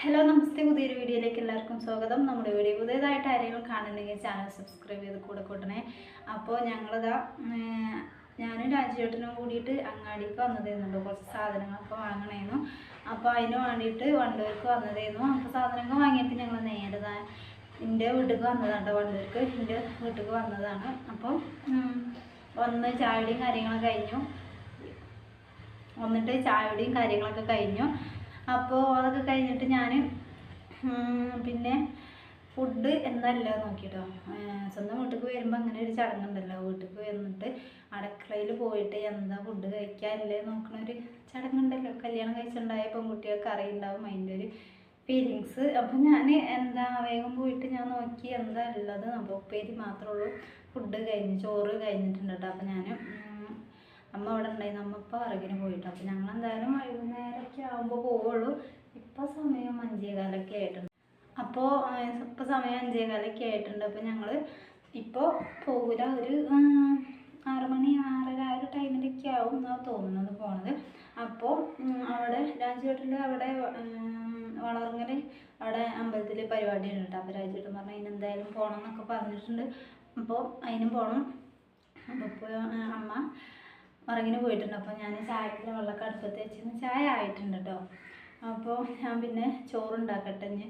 Hello നമസ്തേ. പുതിയൊരു വീഡിയോയിലേക്ക് എല്ലാവർക്കും സ്വാഗതം. നമ്മുടെ വീഡിയോ പുതിയതായിട്ട് ആരെങ്കിലും കാണുന്നുണ്ടെങ്കിൽ ചാനൽ സബ്സ്ക്രൈബ് ചെയ്ത് കൂടെ കൂട്ടണേ. അപ്പോൾ ഞങ്ങളിതാ ഞാനും രാജ്യേട്ടനും കൂടിയിട്ട് അങ്ങാടിക്ക് വന്നതായിരുന്നു കുറച്ച് സാധനങ്ങളൊക്കെ വാങ്ങണേനു. അപ്പോൾ അതിന് വേണ്ടിയിട്ട് വണ്ടൂർക്ക് വന്നതായിരുന്നു അപ്പോൾ സാധനങ്ങൾ വാങ്ങിയിട്ട് ഞങ്ങൾ നേരെ എന്റെ വീട്ടിലേക്ക് വന്നതാണ് വണ്ടൂർക്ക് എന്റെ വീട്ടിലേക്ക് വന്നതാണ്. അപ്പോൾ വന്ന് ചായയുടെയും കാര്യങ്ങളൊക്കെ കഴിഞ്ഞു. വന്നിട്ട് ചായയുടെയും കാര്യങ്ങളൊക്കെ കഴിഞ്ഞു. അപ്പോൾ അതൊക്കെ കഴിഞ്ഞിട്ട് ഞാൻ പിന്നെ ഫുഡ് എന്തല്ല നോക്കിട്ടോ. സ്വന്തം വീട്ടിലേക്ക് വരുമ്പോൾ അങ്ങനെ ഒരു ചടങ്ങുണ്ടല്ലോ. വീട്ടിലേക്ക് വന്നിട്ട് അടുക്കളയിൽ പോയിട്ട് എന്താ ഫുഡ് കഴിക്കാനല്ലേ നോക്കണ ഒരു ചടങ്ങുണ്ടല്ലോ. കല്യാണം കഴിച്ചിട്ടുണ്ടായ പെൺകുട്ടികൾക്ക് അറിയുണ്ടാവും അതിന്റെ ഒരു ഫീലിങ്സ് അപ്പോൾ ഞാൻ എന്താ വേഗം പോയിട്ട് ഞാൻ നോക്കി എന്താ ഉള്ളത്. അപ്പോൾ ഉപ്പേരി മാത്രമേ ഉള്ളൂ. ഫുഡ് കഴിഞ്ഞ് ചോറ് കഴിഞ്ഞിട്ടുണ്ട് കേട്ടോ. അപ്പോൾ ഞാൻ അമ്മ അവിടെ ഉണ്ടായിരുന്നു. അമ്മ ഇപ്പം വിറകിന് പോയിട്ട്. അപ്പോൾ ഞങ്ങൾ എന്തായാലും വൈകുന്നേരമൊക്കെ ആകുമ്പോൾ പോവുള്ളൂ. ഇപ്പോൾ സമയം അഞ്ചേകാലൊക്കെ ആയിട്ടുണ്ട്. അപ്പോൾ ഇപ്പോൾ സമയം അഞ്ചേകാലൊക്കെ ആയിട്ടുണ്ട്. അപ്പോൾ ഞങ്ങൾ ഇപ്പോൾ പോകില്ല ഒരു ആറ് മണി ആറര ആ ഒരു ടൈമിലൊക്കെ ആവും എന്നാണ് തോന്നുന്നത് പോണത്. അപ്പോൾ അവിടെ രാജുവേട്ടന്റെ അവിടെ വളർങ്ങൽ അവിടെ അമ്പലത്തിൽ പരിപാടി ഉണ്ട് കേട്ടോ അപ്പോൾ രാജുവേട്ടൻ അതിന് എന്തായാലും പോകണം എന്നൊക്കെ പറഞ്ഞിട്ടുണ്ട്. അപ്പോൾ അതിനും പോകണം അപ്പോൾ അമ്മ ഉറങ്ങിന് പോയിട്ടുണ്ട്. അപ്പോൾ ഞാൻ ചായക്കുള്ള വെള്ളമൊക്കെ അടുപ്പത്ത് വെച്ചിരുന്നു. ചായ ആയിട്ടുണ്ട് കേട്ടോ അപ്പോൾ ഞാൻ പിന്നെ ചോറുണ്ടാക്കട്ടെ ഇനി.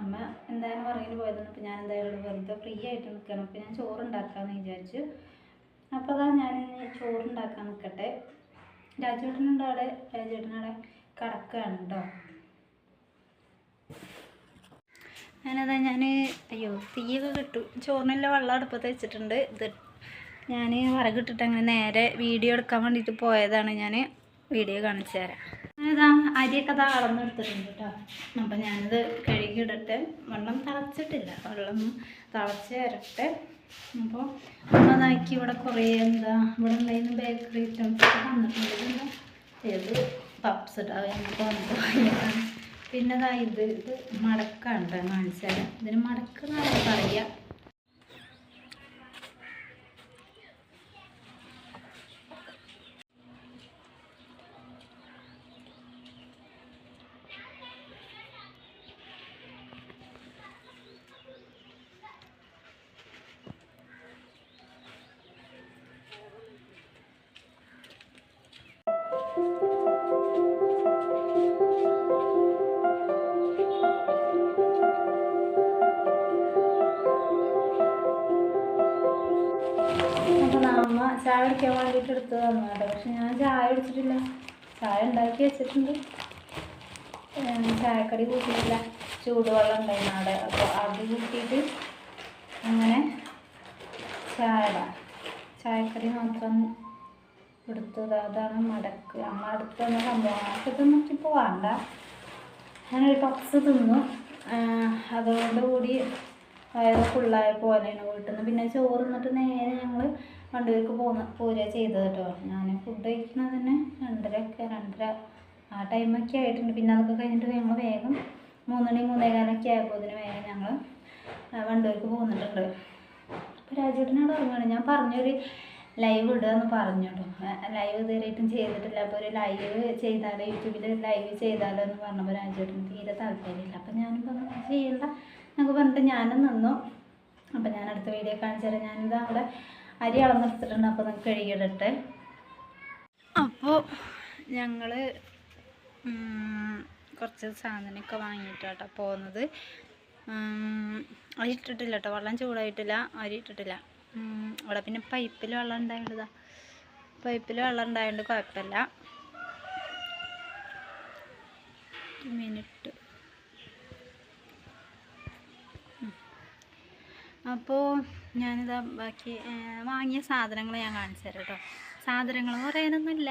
അമ്മ എന്തായാലും ഉറങ്ങിന് പോയതാണ് അപ്പോൾ ഞാൻ എന്തായാലും വെറുതെ ഫ്രീ ആയിട്ട് നിൽക്കണം അപ്പോൾ ഞാൻ ചോറുണ്ടാക്കാമെന്ന് വിചാരിച്ചു. അപ്പോൾ അതാ ഞാൻ ചോറുണ്ടാക്കാൻ നിൽക്കട്ടെ രാജേട്ടനുണ്ട് അവിടെ. രാജേട്ടനവിടെ കിടക്കുകയാണ് കേട്ടോ ഞാനതാ ഞാൻ അയ്യോ തീയൊക്കെ കിട്ടും. ചോറിനുള്ള വെള്ളം അടുപ്പത്ത് വെച്ചിട്ടുണ്ട്. ഇത് ഞാൻ വിറകിട്ടിട്ട് അങ്ങനെ നേരെ വീഡിയോ എടുക്കാൻ വേണ്ടിയിട്ട് പോയതാണ്. ഞാൻ വീഡിയോ കാണിച്ചു തരാം. ഇതാ അരിയൊക്കെ അത് അളന്നെടുത്തിട്ടുണ്ട് കേട്ടോ. അപ്പം ഞാനിത് കഴുകിയിടട്ടെ വെള്ളം തിളച്ചിട്ടില്ല. വെള്ളം തിളച്ച് തരട്ടെ അപ്പോൾ അതാക്കി ഇവിടെ കുറേ എന്താ ഇവിടെ ഉണ്ടായിരുന്ന ബേക്കറി ഐറ്റംസ് വന്നിട്ടുണ്ട്? ഏത് പപ്സ് ഇടാം പിന്നെ ദാ ഇത് ഇത് മടക്കാണ് കേട്ടോ കാണിച്ചാൽ ഇതിന് മടക്ക് എന്നാണ് പറയുക എടുത്തു വേണ്ടിയിട്ട് എടുത്ത് തന്നതാണ് പക്ഷെ ഞാൻ ചായ അടിച്ചിട്ടില്ല ചായ ഉണ്ടാക്കി വെച്ചിട്ടുണ്ട്. ചായക്കടി കൂട്ടിയിട്ടില്ല. ചൂടുവെള്ളം ഉണ്ടായിരുന്നു അവിടെ. അപ്പോൾ അത് കൂട്ടിയിട്ട് അങ്ങനെ ചായ ചായക്കടി മാത്രം എടുത്തത് അതാണ് മടക്ക്. അമ്മ അടുത്ത് തന്ന സംഭവം. അതൊക്കെ നോക്കിയപ്പോൾ വേണ്ട. ഞാനൊരു പപ്സ് തിന്നു. അതോടുകൂടി വയറ് ഫുള്ളായ പോലെയാണ് വീട്ടിൽ നിന്ന് പിന്നെ ചോറ് നിന്നിട്ട് നേരെ ഞങ്ങൾ വണ്ടൂർക്ക് പോന്ന് പോരുക ചെയ്തത് കേട്ടോ. ഞാൻ ഫുഡ് കഴിക്കുന്നത് തന്നെ രണ്ടരയൊക്കെ രണ്ടര ആ ടൈമൊക്കെ ആയിട്ടുണ്ട്. പിന്നെ അതൊക്കെ കഴിഞ്ഞിട്ട് ഞങ്ങൾ വേഗം മൂന്നണി മൂന്നേകാലൊക്കെ ആയപ്പോൾ വേഗം ഞങ്ങൾ വണ്ടൂർക്ക് പോകുന്നിട്ടുണ്ട് അപ്പോൾ രാജേട്ടനോട് ഓർമ്മയാണ് ഞാൻ പറഞ്ഞൊരു ലൈവ് ഇടുക എന്ന് പറഞ്ഞു കേട്ടോ. ലൈവ് ഇതുവരെയായിട്ടും ചെയ്തിട്ടില്ല. അപ്പോൾ ഒരു ലൈവ് ചെയ്താലോ യൂട്യൂബിൽ ലൈവ് ചെയ്താലോ എന്ന് പറഞ്ഞപ്പോൾ രാജേട്ടന് തീരെ താല്പര്യമില്ല. അപ്പോൾ ഞാനും പറഞ്ഞു ചെയ്യണ്ട എന്നൊക്കെ പറഞ്ഞിട്ട് ഞാനും നിന്നു. അപ്പോൾ ഞാൻ അടുത്ത വീഡിയോ കാണിച്ചു തരാം ഞാനിത് അവിടെ അരി അളന്നെടുത്തിട്ടുണ്ട് അപ്പോൾ നമുക്ക് കഴുകിയിടട്ടെ. അപ്പോൾ ഞങ്ങൾ കുറച്ച് സാധനമൊക്കെ വാങ്ങിയിട്ടാട്ടോ പോകുന്നത്. അരി ഇട്ടിട്ടില്ല കേട്ടോ വെള്ളം ചൂടായിട്ടില്ല അരി ഇട്ടിട്ടില്ല. അവിടെ പിന്നെ പൈപ്പിൽ വെള്ളം ഉണ്ടായതാ പൈപ്പിൽ വെള്ളം ഉണ്ടായതുകൊണ്ട് കുഴപ്പമില്ല. മിനിറ്റ്. അപ്പോൾ ഞാനിതാ ബാക്കി വാങ്ങിയ സാധനങ്ങൾ ഞാൻ കാണിച്ചു തരാം കേട്ടോ സാധനങ്ങൾ പറയാനൊന്നുമില്ല.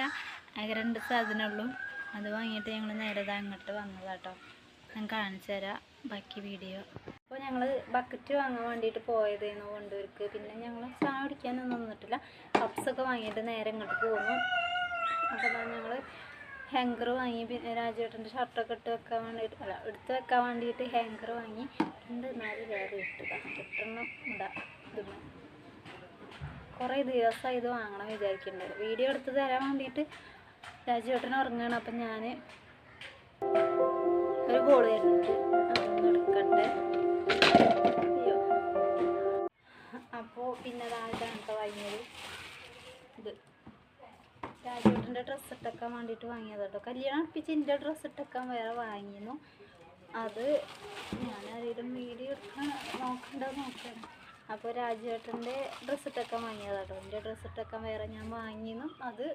ആകെ രണ്ട് സാധനമുള്ളൂ അത് വാങ്ങിയിട്ട് ഞങ്ങൾ നേരെ അങ്ങോട്ട് വന്നതാട്ടോ ഞാൻ കാണിച്ചു തരാം ബാക്കി വീഡിയോ അപ്പോൾ ഞങ്ങൾ ബക്കറ്റ് വാങ്ങാൻ വേണ്ടിയിട്ട് പോയതേന്ന് കൊണ്ടുവരിക്ക് പിന്നെ ഞങ്ങൾ ചായ കുടിക്കാനൊന്നും നിന്നിട്ടില്ല. കപ്സൊക്കെ വാങ്ങിയിട്ട് നേരെ ഇങ്ങോട്ട് പോന്നു. അപ്പോൾ ഞങ്ങൾ ഹാങ്കർ വാങ്ങി. രാജുവേട്ടന്റെ ഷർട്ടൊക്കെ ഇട്ട് വെക്കാൻ വേണ്ടിയിട്ട് അല്ല എടുത്ത് വെക്കാൻ വേണ്ടിയിട്ട് ഹാങ്കർ വാങ്ങി. രണ്ട് നാല് വേറെ ഇട്ടതാണ് കിട്ടണം ഇടാം ഇതുമ്മ കുറേ ദിവസമായി ഇത് വാങ്ങണം വിചാരിക്കുന്നുണ്ട് വീഡിയോ എടുത്ത് തരാൻ വേണ്ടിയിട്ട് രാജുവേട്ടൻ ഉറങ്ങുകയാണ് അപ്പം ഞാൻ ഒരു ബോൾ വരുന്നുണ്ട് എടുക്കട്ടെ. അപ്പോൾ പിന്നെ ഇതാണ് കേട്ടോ വാങ്ങിയത്. ഇത് രാജുവേട്ടന്റെ ഡ്രസ്സ് ഇട്ടേക്കാൻ വേണ്ടിയിട്ട് വാങ്ങിയത് കേട്ടോ. കല്യാണം അടുപ്പിച്ച് എന്റെ ഡ്രസ്സ് ഇട്ടേക്കാൻ വേറെ വാങ്ങിയിരുന്നു. അത് ഞാൻ ആരെങ്കിലും വീഡിയോ എടുക്കാൻ നോക്കണ്ട നോക്കണം അപ്പോൾ രാജേട്ടന്റെ ഡ്രസ്സിട്ടൊക്കെ വാങ്ങിയതാട്ടോ. എന്റെ ഡ്രസ്സിട്ടൊക്കെ വേറെ ഞാൻ വാങ്ങിയിരുന്നു അത്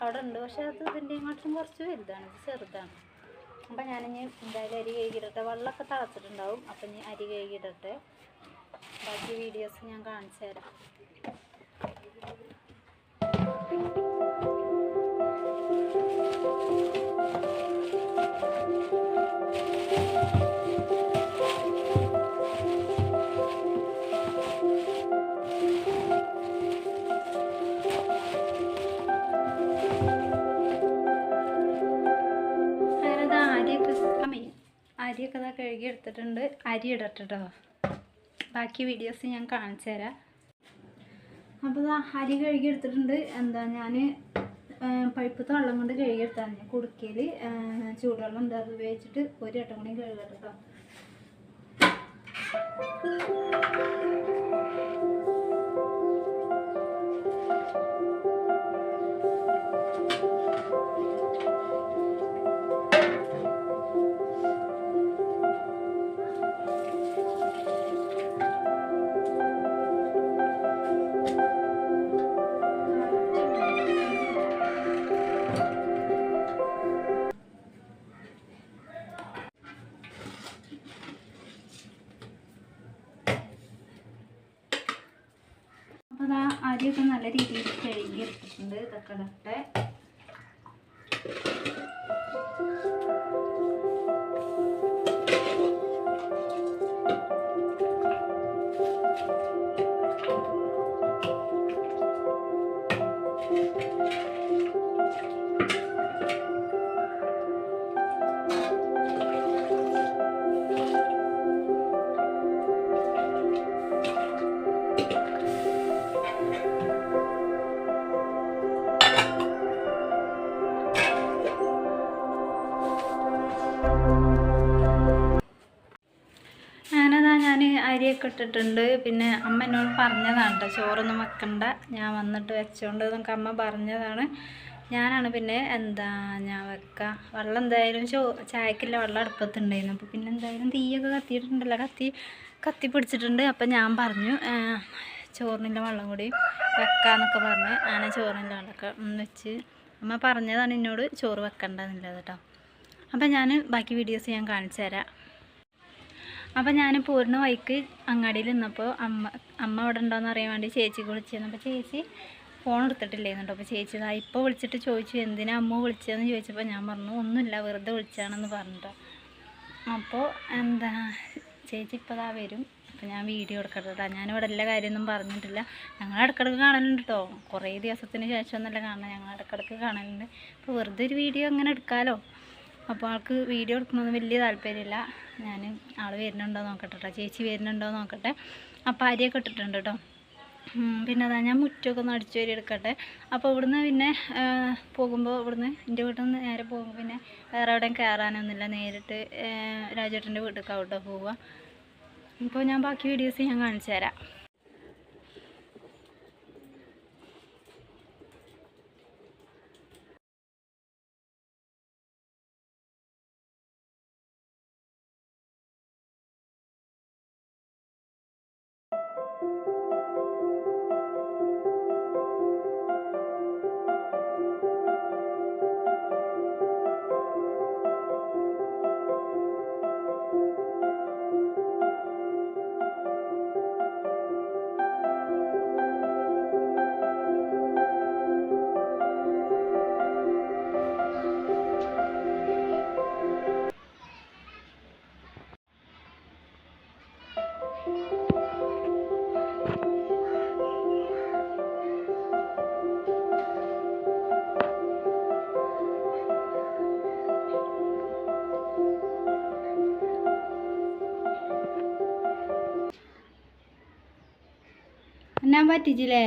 അവിടെ ഉണ്ട്. പക്ഷെ അത് ഇതിന്റെ അങ്ങോട്ടും കുറച്ച് വലുതാണ്. ഇത് ചെറുതാണ്. അപ്പം ഞാനിനി എന്തായാലും അരി കഴുകിയിടട്ടെ. വെള്ളമൊക്കെ തളച്ചിട്ടുണ്ടാവും. അപ്പം ഇനി അരി കഴുകിയിടട്ടെ. ബാക്കി വീഡിയോസ് ഞാൻ കാണിച്ചു തരാം അങ്ങനെ അമ്മ അരിയൊക്കെ ഇതാ കഴുകി എടുത്തിട്ടുണ്ട് അരി ഇടട്ടോ ബാക്കി വീഡിയോസ് ഞാൻ കാണിച്ചു തരാം. അപ്പോൾ ഇതാ അരി കഴുകി എടുത്തിട്ടുണ്ട് എന്താ ഞാൻ പഴുപ്പത്തെ വെള്ളം കൊണ്ട് കഴുകി ഞാൻ കുടുക്കയിൽ ചൂടുവെള്ളം ഉണ്ട്. അത് ഉപയോഗിച്ചിട്ട് ഒരു വട്ടം കൂടി കഴുകട്ടെ അരിയൊക്കെ നല്ല രീതിയിൽ കഴുകി എടുത്തിട്ടുണ്ട് ഇതൊക്കെ ഇടട്ടെ. അരിയൊക്കെ ഇട്ടിട്ടുണ്ട്. പിന്നെ അമ്മ എന്നോട് പറഞ്ഞതാണ് കേട്ടോ ചോറൊന്നും വെക്കണ്ട. ഞാൻ വന്നിട്ട് വെച്ചോണ്ട് എന്നൊക്കെ അമ്മ പറഞ്ഞതാണ്. ഞാനാണ് പിന്നെ എന്താ ഞാൻ വെക്കുക വെള്ളം എന്തായാലും ചോ ചായക്കില്ല വെള്ളം അടുപ്പത്തുണ്ടായിരുന്നു. അപ്പോൾ പിന്നെ എന്തായാലും തീയൊക്കെ കത്തിയിട്ടുണ്ടല്ലോ. കത്തി കത്തി പിടിച്ചിട്ടുണ്ട്. അപ്പം ഞാൻ പറഞ്ഞു ചോറിനില്ല വെള്ളം കൂടി വെക്കാന്നൊക്കെ പറഞ്ഞ്. അങ്ങനെ ചോറിനുള്ള വെള്ളമൊക്കെ വെച്ച് അമ്മ പറഞ്ഞതാണ് എന്നോട് ചോറ് വെക്കണ്ടെന്നുള്ളത് കേട്ടോ അപ്പം ഞാൻ ബാക്കി വീഡിയോസ് ഞാൻ കാണിച്ചു തരാം. അപ്പം ഞാൻ പോരുന്ന വഴിക്ക് അങ്ങാടിയിൽ നിന്നപ്പോൾ അമ്മ അമ്മ അവിടെ ഉണ്ടോയെന്ന് അറിയാൻ വേണ്ടി ചേച്ചിക്ക് വിളിച്ചിരുന്നു അപ്പോൾ ചേച്ചി ഫോൺ എടുത്തിട്ടില്ലായിരുന്നു കേട്ടോ അപ്പോൾ ചേച്ചി ഇതാ ഇപ്പോൾ വിളിച്ചിട്ട് ചോദിച്ചു എന്തിനാ അമ്മ വിളിച്ചതെന്ന്? ചോദിച്ചപ്പോൾ ഞാൻ പറഞ്ഞു ഒന്നുമില്ല വെറുതെ വിളിച്ചാണെന്ന് പറഞ്ഞിട്ടോ. അപ്പോൾ എന്താ ചേച്ചി ഇപ്പോൾ ഇതാ വരും. അപ്പോൾ ഞാൻ വീഡിയോ എടുക്കട്ടെ കേട്ടോ ഞാനിവിടെ എല്ലാ കാര്യമൊന്നും പറഞ്ഞിട്ടില്ല. ഞങ്ങൾ ഇടക്കിടക്ക് കാണലുണ്ട് കേട്ടോ കുറേ ദിവസത്തിന് ശേഷം ഒന്നല്ല കാണുന്നത്. ഞങ്ങൾ ഇടക്കിടക്ക് കാണലുണ്ട്. അപ്പോൾ വെറുതെ ഒരു വീഡിയോ അങ്ങനെ എടുക്കാമല്ലോ അപ്പോൾ ആൾക്ക് വീഡിയോ എടുക്കണമെന്ന് വലിയ താല്പര്യമില്ല. ഞാൻ ആൾ വരുന്നുണ്ടോ നോക്കട്ടെ കേട്ടോ ചേച്ചി വരുന്നുണ്ടോ നോക്കട്ടെ. അപ്പോൾ അരിയൊക്കെ ഇട്ടിട്ടുണ്ട് കേട്ടോ പിന്നെ അതാ ഞാൻ മുറ്റമൊക്കെ ഒന്ന് അടിച്ചു വരി എടുക്കട്ടെ. അപ്പോൾ ഇവിടുന്ന് പിന്നെ പോകുമ്പോൾ ഇവിടുന്ന് എന്റെ വീട്ടിൽ നിന്ന് നേരെ പോകുമ്പോൾ പിന്നെ വേറെ എവിടെയും കയറാനൊന്നുമില്ല നേരിട്ട് രാജേട്ടന്റെ വീട്ടിലേക്കാവും പോവുക. ഇപ്പോൾ ഞാൻ ബാക്കി വീഡിയോസ് ഞാൻ കാണിച്ചു തരാം. എന്നാൻ പറ്റിച്ചില്ലേ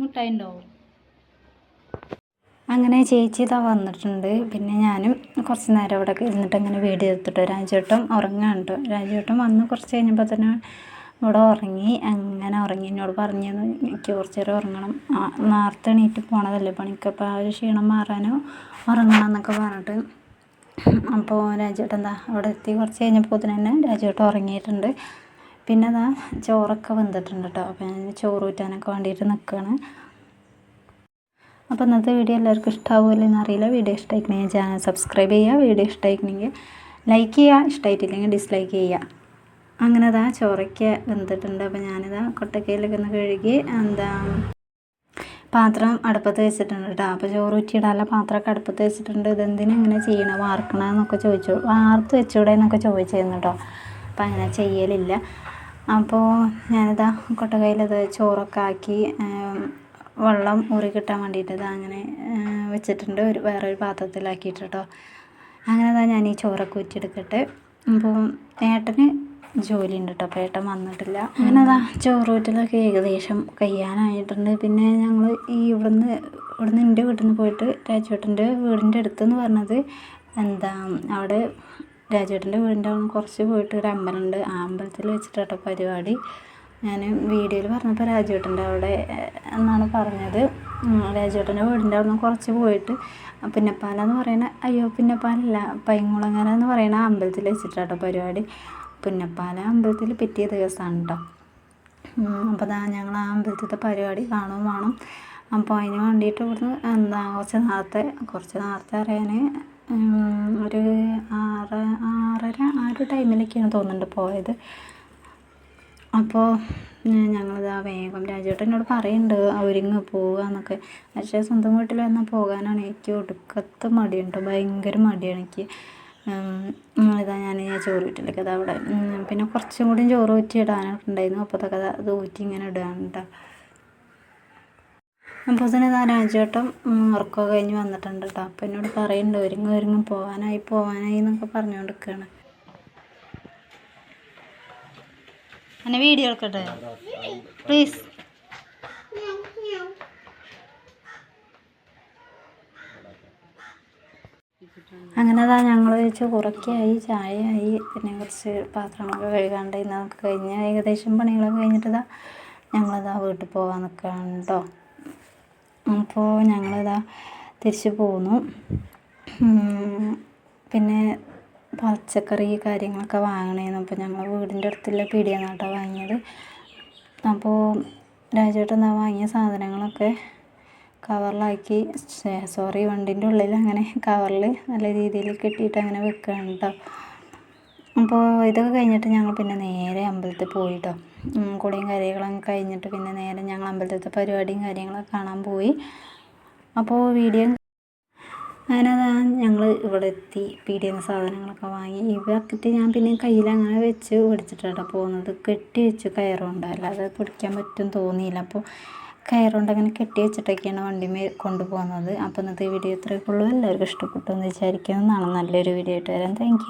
മുട്ടായി അങ്ങനെ ചേച്ചി ഇതാ വന്നിട്ടുണ്ട്. പിന്നെ ഞാനും കുറച്ച് നേരം അവിടെ ഇരുന്നിട്ട് അങ്ങനെ വീട് എടുത്തിട്ട് രാജേട്ടൻ ഉറങ്ങാണ്ട് രാജേട്ടൻ വന്ന് കുറച്ച് കഴിഞ്ഞപ്പോൾ തന്നെ ഇവിടെ ഉറങ്ങി. അങ്ങനെ ഉറങ്ങി. എന്നോട് പറഞ്ഞു എനിക്ക് കുറച്ച് നേരം ഉറങ്ങണം. നേരത്തെ എണീറ്റ് പോണതല്ലേ പണിക്കപ്പോൾ ആ ഒരു ക്ഷീണം മാറാനോ ഉറങ്ങണം എന്നൊക്കെ പറഞ്ഞിട്ട് അപ്പോൾ രാജേട്ടൻ എന്താ അവിടെ എത്തി. കുറച്ച് കഴിഞ്ഞപ്പോൾ തന്നെ രാജേട്ടൻ ഉറങ്ങിയിട്ടുണ്ട്. പിന്നെ അതാ ചോറൊക്കെ വെന്തിട്ടുണ്ട് കേട്ടോ അപ്പോൾ ഞാൻ ചോറ് ഊറ്റാനൊക്കെ വേണ്ടിയിട്ട് നിൽക്കുകയാണ് അപ്പോൾ ഇന്നത്തെ വീഡിയോ എല്ലാവർക്കും ഇഷ്ടമാവുമല്ലോ എന്നറിയില്ല. വീഡിയോ ഇഷ്ടമായിക്കണമെങ്കിൽ ചാനൽ സബ്സ്ക്രൈബ് ചെയ്യുക. വീഡിയോ ഇഷ്ടമായിക്കണമെങ്കിൽ ലൈക്ക് ചെയ്യുക. ഇഷ്ടമായിട്ടില്ലെങ്കിൽ ഡിസ്ലൈക്ക് ചെയ്യുക. അങ്ങനെ അതാ ചോറയ്ക്ക് വെന്തിട്ടുണ്ട്. അപ്പോൾ ഞാനിതാ കൊട്ടക്കയിലൊക്കെ ഒന്ന് കഴുകി എന്താ പാത്രം അടുപ്പത്ത് വെച്ചിട്ടുണ്ട് കേട്ടോ. അപ്പോൾ ചോറ് ഊറ്റിയിടാനുള്ള പാത്രമൊക്കെ അടുപ്പത്ത് വെച്ചിട്ടുണ്ട്. ഇതെന്തിനാ ഇങ്ങനെ ചെയ്യണം? വാർക്കണമെന്നൊക്കെ ചോദിച്ചു. വാർത്ത് വെച്ചൂടെ എന്നൊക്കെ ചോദിച്ചിരുന്നു കേട്ടോ. അപ്പോൾ അങ്ങനെ ചെയ്യലില്ല. അപ്പോൾ ഞാനിതാ കൊട്ടകയിലത് ചോറൊക്കെ ആക്കി വെള്ളം ഊറി കിട്ടാൻ വേണ്ടിയിട്ട് ഇതാ അങ്ങനെ വെച്ചിട്ടുണ്ട്. ഒരു വേറൊരു പാത്രത്തിലാക്കിയിട്ട് കേട്ടോ. അങ്ങനെ ഇതാ ഞാൻ ഈ ചോറൊക്കെ ഊറ്റിയെടുക്കട്ടെ അപ്പോൾ ഏട്ടന് ജോലി ഉണ്ട് കേട്ടോ ഏട്ടൻ വന്നിട്ടില്ല. അങ്ങനെ ചോറൂറ്റലൊക്കെ ഏകദേശം കഴിയാനായിട്ടുണ്ട്. പിന്നെ ഞങ്ങൾ ഈ ഇവിടുന്ന് ഇവിടുന്ന് എന്റെ വീട്ടിൽ നിന്ന് പോയിട്ട് രാജുവേട്ടന്റെ വീടിന്റെ അടുത്തെന്ന് പറഞ്ഞത് എന്താ അവിടെ രാജുവേട്ടന്റെ വീടിന്റെ അവിടെ കുറച്ച് പോയിട്ട് ഒരു അമ്പലമുണ്ട് ആ അമ്പലത്തിൽ വെച്ചിട്ടാട്ടോ പരിപാടി. ഞാൻ വീഡിയോയിൽ പറഞ്ഞപ്പോൾ രാജുവേട്ടന്റെ അവിടെ എന്നാണ് പറഞ്ഞത്. രാജുവേട്ടന്റെ വീടിന്റെ അവിടെ നിന്ന് കുറച്ച് പോയിട്ട് പിന്നപ്പാല എന്ന് പറയുന്ന അയ്യോ പിന്നപ്പാലല്ല പൈങ്കുളങ്ങര എന്ന് പറയുന്ന അമ്പലത്തിൽ വെച്ചിട്ടാട്ടോ പരിപാടി. പുന്നപ്പാല അമ്പലത്തിൽ പിറ്റേ ദിവസമാണ് കേട്ടോ അപ്പോൾ ദാ ഞങ്ങൾ ആ അമ്പലത്തിലത്തെ പരിപാടി കാണുകയും വേണം. അപ്പോൾ അതിന് വേണ്ടിയിട്ട് ഇവിടുന്ന് എന്താ കുറച്ച് നേരത്തെ കുറച്ച് നേരത്തെ അറിയാൻ ഒരു ആറ് ആറര ആ ഒരു ടൈമിലൊക്കെയാണ് തോന്നുന്നുണ്ട് പോയത്. അപ്പോൾ ഞങ്ങളിതാ വേഗം രാജേട്ടൻ എന്നോട് പറയുന്നുണ്ട് ഒരുങ്ങ് പോവുക എന്നൊക്കെ പക്ഷേ സ്വന്തം വീട്ടിൽ വന്നാൽ പോകാനാണ് എനിക്ക് ഒടുക്കത്ത് മടിയുണ്ട് ഭയങ്കര മടിയാണ് എനിക്ക്. ഇതാ ഞാൻ ചോറ് വീട്ടിലേക്ക് കഥ അവിടെ പിന്നെ കുറച്ചും കൂടി ചോറ് ഊറ്റി ഇടാനുണ്ടായിരുന്നു അപ്പോൾ അതൊക്കെ അത് ഊറ്റി ഇങ്ങനെ ഇടുകയാണ് അപ്പോൾ തന്നെ ഇതാ രാജേട്ടൻ ഉം, ഉറക്കമൊക്കെ കഴിഞ്ഞ് വന്നിട്ടുണ്ട് കേട്ടോ അപ്പോൾ എന്നോട് പറയുന്നുണ്ട് ഒരുങ്ങി ഒരുങ്ങി പോകാനായി പോകാനായി എന്നൊക്കെ പറഞ്ഞുകൊണ്ട് നിൽക്കുകയാണ് എന്നെ വീഡിയോ എടുക്കട്ടെ? പ്ലീസ് അങ്ങനെ അതാ ഞങ്ങൾ ചോറൊക്കെയായി ചായയായി പിന്നെ കുറച്ച് പാത്രങ്ങളൊക്കെ കഴുകാണ്ട് നമുക്ക് കഴിഞ്ഞ് ഏകദേശം പണികളൊക്കെ കഴിഞ്ഞിട്ട് ഞങ്ങളിതാ വീട്ടിൽ പോകാൻ നിൽക്കുകയാണ് കേട്ടോ അപ്പോൾ ഞങ്ങളിതാ തിരിച്ച് പോന്നു. പിന്നെ പച്ചക്കറി കാര്യങ്ങളൊക്കെ വാങ്ങണേന്ന് അപ്പോൾ ഞങ്ങൾ വീടിന്റെ അടുത്തുള്ള പീടിയെന്നാട്ടോ വാങ്ങിയത്. അപ്പോൾ രാജേട്ടൻ വാങ്ങിയ സാധനങ്ങളൊക്കെ കവറിലാക്കി. സോറി വണ്ടിന്റെ ഉള്ളിൽ അങ്ങനെ കവറിൽ നല്ല രീതിയിൽ കെട്ടിയിട്ട് അങ്ങനെ വെക്കുകയാണ് കേട്ടോ അപ്പോൾ ഇതൊക്കെ കഴിഞ്ഞിട്ട് ഞങ്ങൾ പിന്നെ നേരെ അമ്പലത്തിൽ പോയി കേട്ടോ കുളിയും കാര്യങ്ങളൊക്കെ കഴിഞ്ഞിട്ട് പിന്നെ നേരെ ഞങ്ങൾ അമ്പലത്തിലത്തെ പരിപാടിയും കാര്യങ്ങളൊക്കെ കാണാൻ പോയി. അപ്പോൾ വീഡിയോ അങ്ങനെ ഞങ്ങൾ ഇവിടെ എത്തി. പീടിയിൽ സാധനങ്ങളൊക്കെ വാങ്ങി. ഇവക്കിട്ട് ഞാൻ പിന്നെ കയ്യിൽ അങ്ങനെ വെച്ച് പിടിച്ചിട്ടാണ് പോകുന്നത്. കെട്ടി വെച്ച് കയറുകൊണ്ട് അല്ലാതെ പിടിക്കാൻ പറ്റും തോന്നിയില്ല. അപ്പോൾ കയറുകൊണ്ട് അങ്ങനെ കെട്ടി വെച്ചിട്ടൊക്കെയാണ് വണ്ടിമേ കൊണ്ടുപോകുന്നത്. അപ്പോൾ ഇന്നത്തെ വീഡിയോ ഇത്രയൊക്കെ ഉള്ളൂ. എല്ലാവർക്കും ഇഷ്ടപ്പെട്ടു എന്ന് വിചാരിക്കുന്നതാണ് നല്ലൊരു വീഡിയോ ആയിട്ട് വരാം. താങ്ക്